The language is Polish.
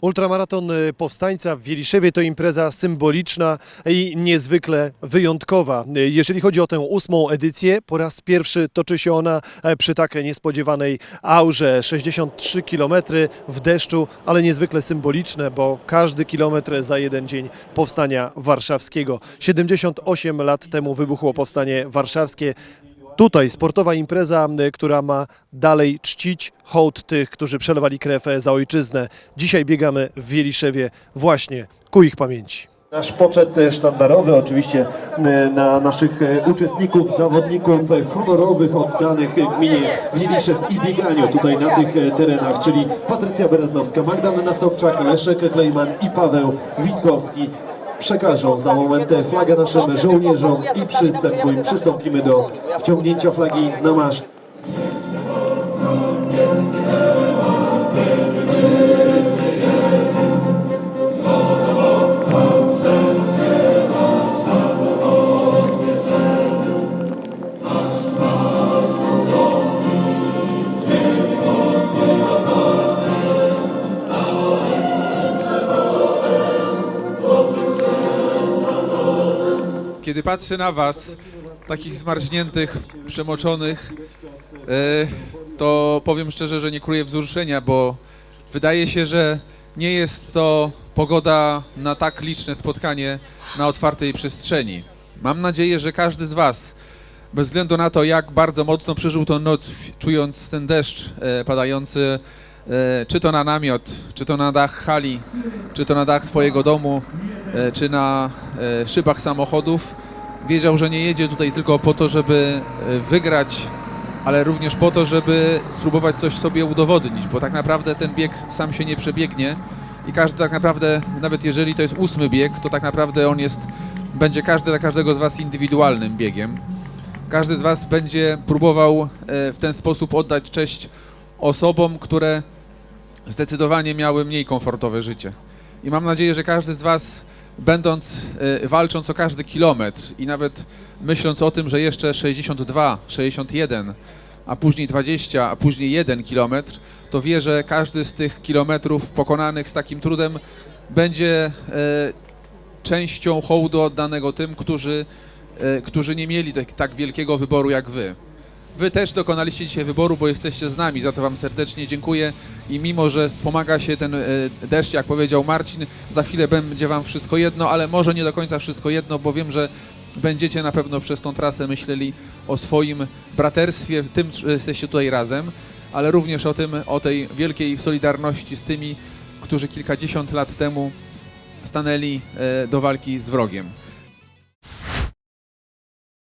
Ultramaraton y, Powstańca w Wieliszewie to impreza symboliczna i niezwykle wyjątkowa. Y, Jeżeli chodzi o tę ósmą edycję, po raz pierwszy toczy się ona e, przy tak niespodziewanej aurze. 63 km w deszczu, ale niezwykle symboliczne, bo każdy kilometr za jeden dzień Powstania Warszawskiego. 78 lat temu wybuchło Powstanie Warszawskie. Tutaj sportowa impreza, y, która ma dalej czcić hołd tych, którzy przelewali krew e, za ojczyznę. Dzisiaj biegamy w Wieliszewie właśnie ku ich pamięci. Nasz poczet e, sztandarowy oczywiście e, na naszych uczestników, zawodników honorowych oddanych gminie Wieliszew i bieganiu tutaj na tych terenach, czyli Patrycja Bereznowska, Magdalena Sobczak, Leszek Klejman i Paweł Witkowski przekażą za moment flagę naszym żołnierzom i przystępuj, przystąpimy do wciągnięcia flagi na maszt. Kiedy patrzę na was, takich zmarzniętych, przemoczonych, e, to powiem szczerze, że nie kruję wzruszenia, bo wydaje się, że nie jest to pogoda na tak liczne spotkanie na otwartej przestrzeni. Mam nadzieję, że każdy z was, bez względu na to, jak bardzo mocno przeżył tą noc, czując ten deszcz e, padający, czy to na namiot, czy to na dach hali, czy to na dach swojego domu, e, czy na e, szybach samochodów, wiedział, że nie jedzie tutaj tylko po to, żeby e, wygrać, ale również po to, żeby spróbować coś sobie udowodnić, bo tak naprawdę ten bieg sam się nie przebiegnie i każdy tak naprawdę, nawet jeżeli to jest ósmy bieg, to tak naprawdę on jest, będzie każdy dla każdego z Was indywidualnym biegiem. Każdy z Was będzie próbował e, w ten sposób oddać cześć osobom, które zdecydowanie miały mniej komfortowe życie. I mam nadzieję, że każdy z Was, będąc, e, walcząc o każdy kilometr i nawet myśląc o tym, że jeszcze 62, 61, a później 20, a później 1 kilometr, to wie, że każdy z tych kilometrów pokonanych z takim trudem będzie e, częścią hołdu oddanego tym, którzy, e, którzy nie mieli tak, tak wielkiego wyboru jak Wy. Wy też dokonaliście dzisiaj wyboru, bo jesteście z nami, za to Wam serdecznie dziękuję i mimo, że wspomaga się ten e, deszcz, jak powiedział Marcin, za chwilę będzie Wam wszystko jedno, ale może nie do końca wszystko jedno, bo wiem, że będziecie na pewno przez tą trasę myśleli o swoim braterstwie, tym, że jesteście tutaj razem, ale również o tym, o tej wielkiej solidarności z tymi, którzy kilkadziesiąt lat temu stanęli e, do walki z wrogiem.